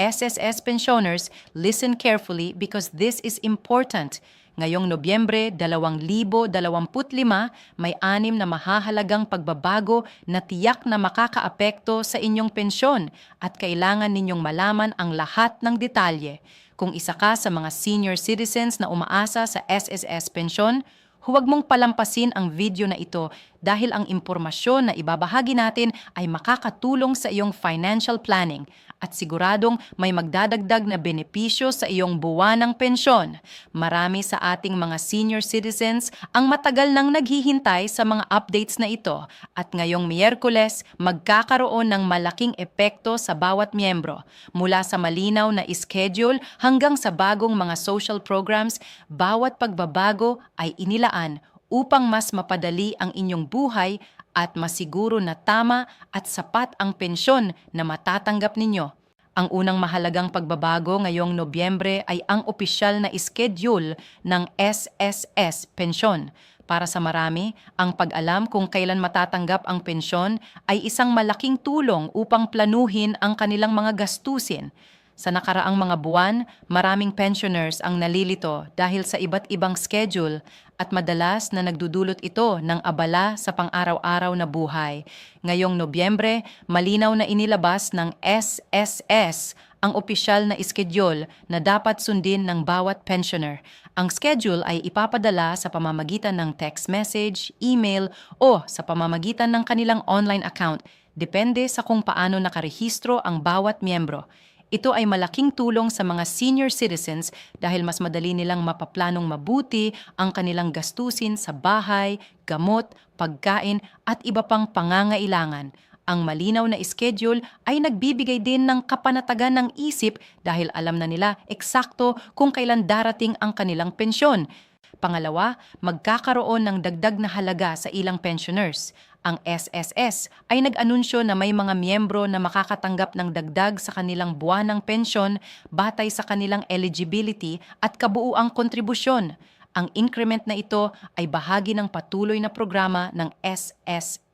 SSS pensioners, listen carefully because this is important. Ngayong Nobyembre 2025, may anim na mahahalagang pagbabago na tiyak na makakaapekto sa inyong pensyon at kailangan ninyong malaman ang lahat ng detalye. Kung isa ka sa mga senior citizens na umaasa sa SSS pensyon, huwag mong palampasin ang video na ito dahil ang impormasyon na ibabahagi natin ay makakatulong sa iyong financial planning at siguradong may magdadagdag na benepisyo sa iyong buwanang pensyon. Marami sa ating mga senior citizens ang matagal nang naghihintay sa mga updates na ito at ngayong Miyerkules magkakaroon ng malaking epekto sa bawat miyembro. Mula sa malinaw na schedule hanggang sa bagong mga social programs, bawat pagbabago ay inilaan upang mas mapadali ang inyong buhay at masiguro na tama at sapat ang pensyon na matatanggap ninyo. Ang unang mahalagang pagbabago ngayong Nobyembre ay ang opisyal na schedule ng SSS pensyon. Para sa marami, ang pag-alam kung kailan matatanggap ang pensyon ay isang malaking tulong upang planuhin ang kanilang mga gastusin. Sa nakaraang mga buwan, maraming pensioners ang nalilito dahil sa iba't ibang schedule at madalas na nagdudulot ito ng abala sa pang-araw-araw na buhay. Ngayong Nobyembre, malinaw na inilabas ng SSS ang opisyal na schedule na dapat sundin ng bawat pensioner. Ang schedule ay ipapadala sa pamamagitan ng text message, email o sa pamamagitan ng kanilang online account, depende sa kung paano nakarehistro ang bawat miyembro. Ito ay malaking tulong sa mga senior citizens dahil mas madali nilang mapaplanong mabuti ang kanilang gastusin sa bahay, gamot, pagkain at iba pang pangangailangan. Ang malinaw na schedule ay nagbibigay din ng kapanatagan ng isip dahil alam na nila eksakto kung kailan darating ang kanilang pensyon. Pangalawa, magkakaroon ng dagdag na halaga sa ilang pensioners. Ang SSS ay nag-anunsyo na may mga miyembro na makakatanggap ng dagdag sa kanilang buwanang pensyon batay sa kanilang eligibility at kabuuang kontribusyon. Ang increment na ito ay bahagi ng patuloy na programa ng SSS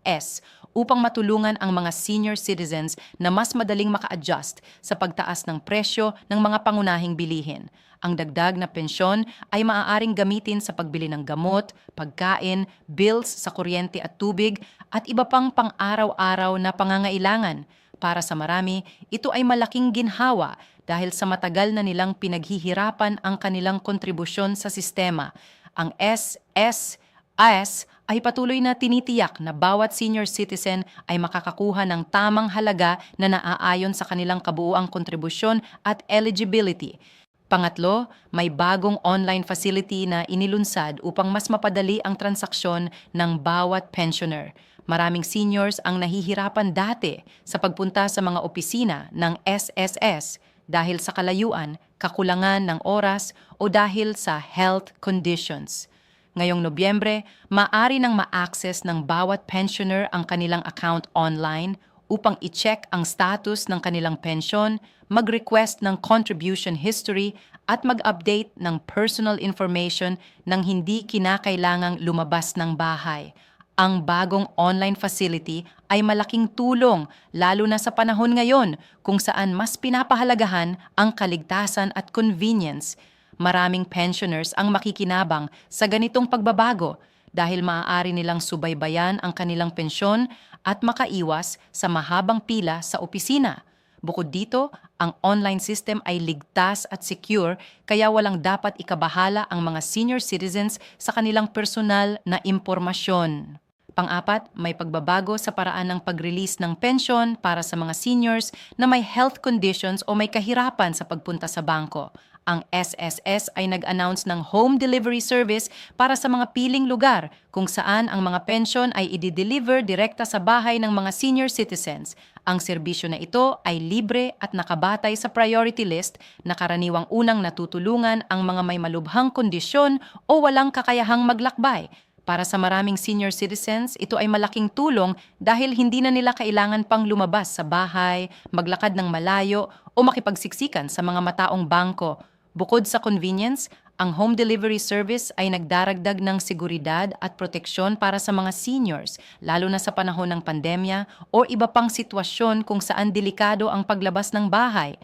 upang matulungan ang mga senior citizens na mas madaling maka-adjust sa pagtaas ng presyo ng mga pangunahing bilihin. Ang dagdag na pensyon ay maaaring gamitin sa pagbili ng gamot, pagkain, bills sa kuryente at tubig at iba pang pang-araw-araw na pangangailangan. Para sa marami, ito ay malaking ginhawa dahil sa matagal na nilang pinaghihirapan ang kanilang kontribusyon sa sistema. Ang SSS ay patuloy na tinitiyak na bawat senior citizen ay makakakuha ng tamang halaga na naaayon sa kanilang kabuuang kontribusyon at eligibility. Pangatlo, may bagong online facility na inilunsad upang mas mapadali ang transaksyon ng bawat pensioner. Maraming seniors ang nahihirapan dati sa pagpunta sa mga opisina ng SSS dahil sa kalayuan, kakulangan ng oras o dahil sa health conditions. Ngayong Nobyembre, maaari nang ma-access ng bawat pensioner ang kanilang account online upang i-check ang status ng kanilang pensyon, mag-request ng contribution history at mag-update ng personal information nang hindi kinakailangang lumabas ng bahay. Ang bagong online facility ay malaking tulong lalo na sa panahon ngayon kung saan mas pinapahalagahan ang kaligtasan at convenience Maraming pensioners ang makikinabang sa ganitong pagbabago dahil maaari nilang subaybayan ang kanilang pensyon at makaiwas sa mahabang pila sa opisina. Bukod dito, ang online system ay ligtas at secure kaya walang dapat ikabahala ang mga senior citizens sa kanilang personal na impormasyon. Pang-apat, may pagbabago sa paraan ng pag-release ng pension para sa mga seniors na may health conditions o may kahirapan sa pagpunta sa bangko ang SSS ay nag-announce ng home delivery service para sa mga piling lugar kung saan ang mga pension ay i-deliver direkta sa bahay ng mga senior citizens. Ang serbisyo na ito ay libre at nakabatay sa priority list na karaniwang unang natutulungan ang mga may malubhang kondisyon o walang kakayahang maglakbay. Para sa maraming senior citizens, ito ay malaking tulong dahil hindi na nila kailangan pang lumabas sa bahay, maglakad ng malayo o makipagsiksikan sa mga mataong bangko Bukod sa convenience, ang home delivery service ay nagdaragdag ng seguridad at proteksyon para sa mga seniors, lalo na sa panahon ng pandemya o iba pang sitwasyon kung saan delikado ang paglabas ng bahay.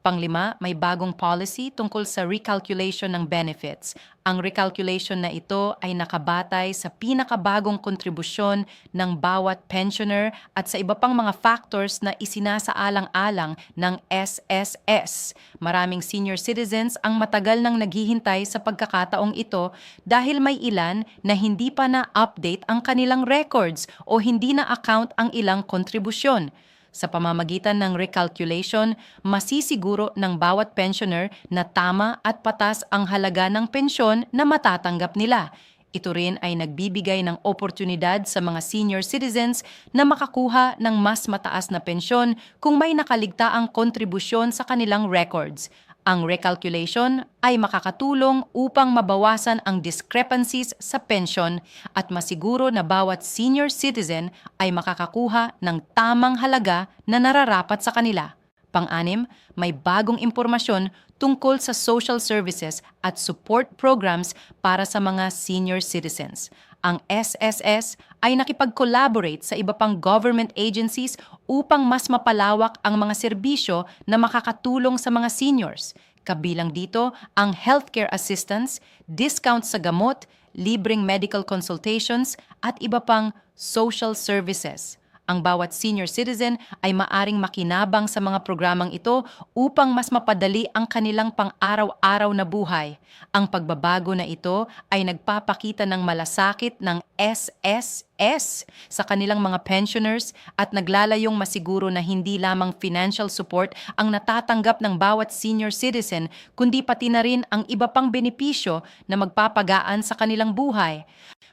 Panglima, may bagong policy tungkol sa recalculation ng benefits. Ang recalculation na ito ay nakabatay sa pinakabagong kontribusyon ng bawat pensioner at sa iba pang mga factors na isinasaalang-alang ng SSS. Maraming senior citizens ang matagal nang naghihintay sa pagkakataong ito dahil may ilan na hindi pa na-update ang kanilang records o hindi na account ang ilang kontribusyon. Sa pamamagitan ng recalculation, masisiguro ng bawat pensioner na tama at patas ang halaga ng pensyon na matatanggap nila. Ito rin ay nagbibigay ng oportunidad sa mga senior citizens na makakuha ng mas mataas na pensyon kung may nakaligtaang kontribusyon sa kanilang records. Ang recalculation ay makakatulong upang mabawasan ang discrepancies sa pensyon at masiguro na bawat senior citizen ay makakakuha ng tamang halaga na nararapat sa kanila. Pang-anim, may bagong impormasyon tungkol sa social services at support programs para sa mga senior citizens. Ang SSS ay nakipag-collaborate sa iba pang government agencies upang mas mapalawak ang mga serbisyo na makakatulong sa mga seniors. Kabilang dito ang healthcare assistance, discount sa gamot, libreng medical consultations at iba pang social services. Ang bawat senior citizen ay maaring makinabang sa mga programang ito upang mas mapadali ang kanilang pang-araw-araw na buhay. Ang pagbabago na ito ay nagpapakita ng malasakit ng SSS sa kanilang mga pensioners at naglalayong masiguro na hindi lamang financial support ang natatanggap ng bawat senior citizen kundi pati na rin ang iba pang benepisyo na magpapagaan sa kanilang buhay.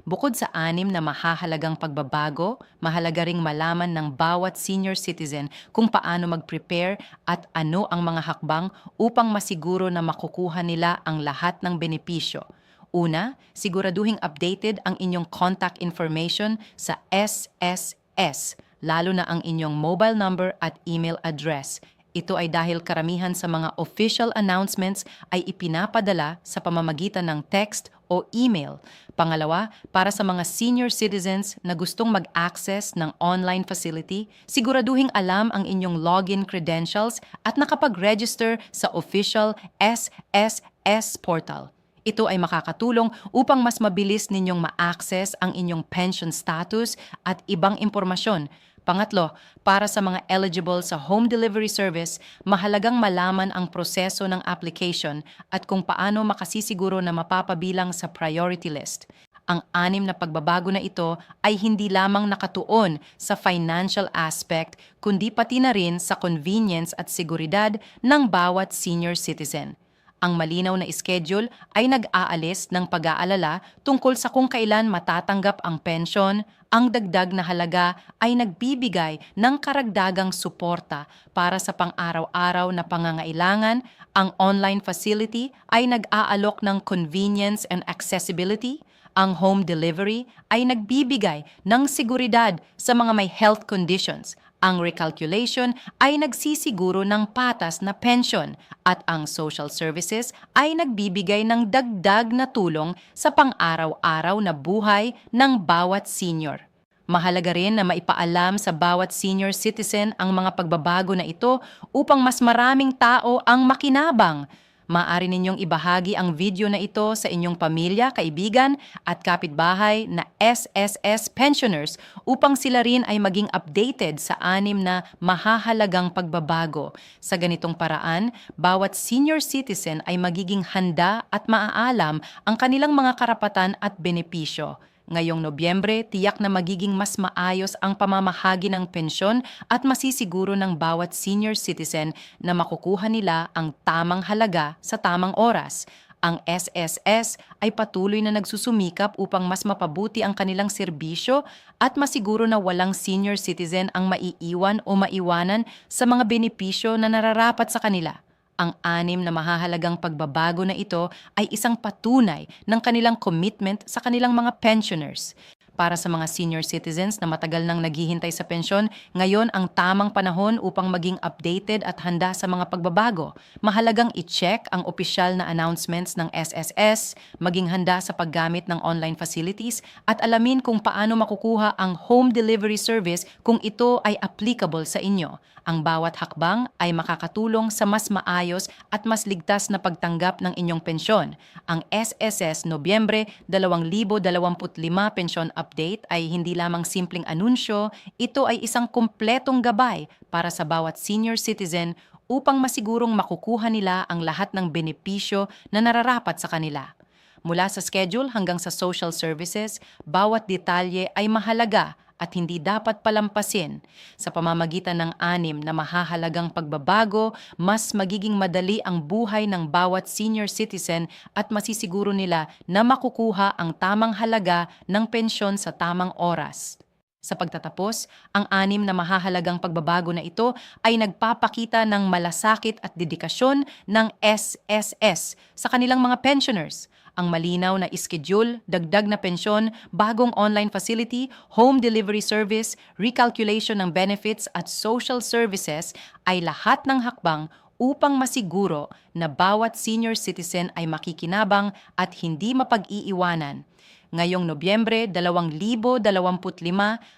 Bukod sa anim na mahahalagang pagbabago, mahalaga ring malaman ng bawat senior citizen kung paano mag-prepare at ano ang mga hakbang upang masiguro na makukuha nila ang lahat ng benepisyo. Una, siguraduhing updated ang inyong contact information sa SSS, lalo na ang inyong mobile number at email address. Ito ay dahil karamihan sa mga official announcements ay ipinapadala sa pamamagitan ng text o email. Pangalawa, para sa mga senior citizens na gustong mag-access ng online facility, siguraduhing alam ang inyong login credentials at nakapag-register sa official SSS portal. Ito ay makakatulong upang mas mabilis ninyong ma-access ang inyong pension status at ibang impormasyon Pangatlo, para sa mga eligible sa home delivery service, mahalagang malaman ang proseso ng application at kung paano makasisiguro na mapapabilang sa priority list. Ang anim na pagbabago na ito ay hindi lamang nakatuon sa financial aspect, kundi pati na rin sa convenience at seguridad ng bawat senior citizen. Ang malinaw na schedule ay nag-aalis ng pag-aalala tungkol sa kung kailan matatanggap ang pensyon, ang dagdag na halaga ay nagbibigay ng karagdagang suporta para sa pang-araw-araw na pangangailangan, ang online facility ay nag-aalok ng convenience and accessibility, ang home delivery ay nagbibigay ng seguridad sa mga may health conditions ang recalculation ay nagsisiguro ng patas na pension at ang social services ay nagbibigay ng dagdag na tulong sa pang-araw-araw na buhay ng bawat senior. Mahalaga rin na maipaalam sa bawat senior citizen ang mga pagbabago na ito upang mas maraming tao ang makinabang Maaari ninyong ibahagi ang video na ito sa inyong pamilya, kaibigan at kapitbahay na SSS pensioners upang sila rin ay maging updated sa anim na mahahalagang pagbabago. Sa ganitong paraan, bawat senior citizen ay magiging handa at maaalam ang kanilang mga karapatan at benepisyo. Ngayong Nobyembre, tiyak na magiging mas maayos ang pamamahagi ng pensyon at masisiguro ng bawat senior citizen na makukuha nila ang tamang halaga sa tamang oras. Ang SSS ay patuloy na nagsusumikap upang mas mapabuti ang kanilang serbisyo at masiguro na walang senior citizen ang maiiwan o maiwanan sa mga benepisyo na nararapat sa kanila. Ang anim na mahahalagang pagbabago na ito ay isang patunay ng kanilang commitment sa kanilang mga pensioners. Para sa mga senior citizens na matagal nang naghihintay sa pensyon, ngayon ang tamang panahon upang maging updated at handa sa mga pagbabago. Mahalagang i-check ang opisyal na announcements ng SSS, maging handa sa paggamit ng online facilities at alamin kung paano makukuha ang home delivery service kung ito ay applicable sa inyo. Ang bawat hakbang ay makakatulong sa mas maayos at mas ligtas na pagtanggap ng inyong pensyon. Ang SSS Nobyembre 2025 pensyon update ay hindi lamang simpleng anunsyo, ito ay isang kumpletong gabay para sa bawat senior citizen upang masigurong makukuha nila ang lahat ng benepisyo na nararapat sa kanila. Mula sa schedule hanggang sa social services, bawat detalye ay mahalaga at hindi dapat palampasin. Sa pamamagitan ng anim na mahahalagang pagbabago, mas magiging madali ang buhay ng bawat senior citizen at masisiguro nila na makukuha ang tamang halaga ng pensyon sa tamang oras. Sa pagtatapos, ang anim na mahahalagang pagbabago na ito ay nagpapakita ng malasakit at dedikasyon ng SSS sa kanilang mga pensioners. Ang malinaw na schedule, dagdag na pensyon, bagong online facility, home delivery service, recalculation ng benefits at social services ay lahat ng hakbang upang masiguro na bawat senior citizen ay makikinabang at hindi mapag-iiwanan. Ngayong Nobyembre 2025,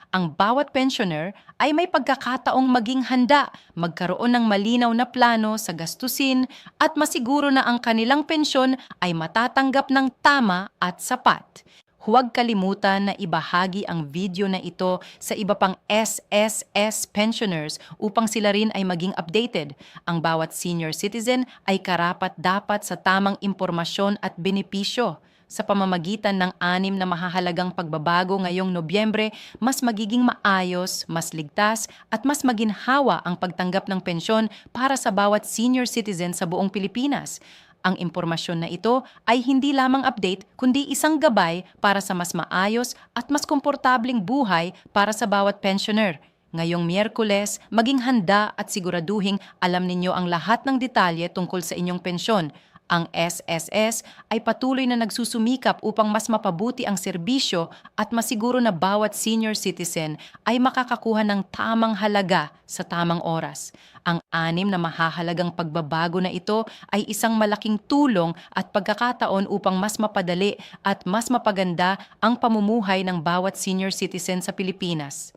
ang bawat pensioner ay may pagkakataong maging handa, magkaroon ng malinaw na plano sa gastusin at masiguro na ang kanilang pensyon ay matatanggap ng tama at sapat. Huwag kalimutan na ibahagi ang video na ito sa iba pang SSS pensioners upang sila rin ay maging updated. Ang bawat senior citizen ay karapat dapat sa tamang impormasyon at benepisyo. Sa pamamagitan ng anim na mahahalagang pagbabago ngayong Nobyembre, mas magiging maayos, mas ligtas at mas maginhawa ang pagtanggap ng pensyon para sa bawat senior citizen sa buong Pilipinas. Ang impormasyon na ito ay hindi lamang update kundi isang gabay para sa mas maayos at mas komportabling buhay para sa bawat pensioner. Ngayong Miyerkules, maging handa at siguraduhing alam ninyo ang lahat ng detalye tungkol sa inyong pensyon. Ang SSS ay patuloy na nagsusumikap upang mas mapabuti ang serbisyo at masiguro na bawat senior citizen ay makakakuha ng tamang halaga sa tamang oras. Ang anim na mahahalagang pagbabago na ito ay isang malaking tulong at pagkakataon upang mas mapadali at mas mapaganda ang pamumuhay ng bawat senior citizen sa Pilipinas.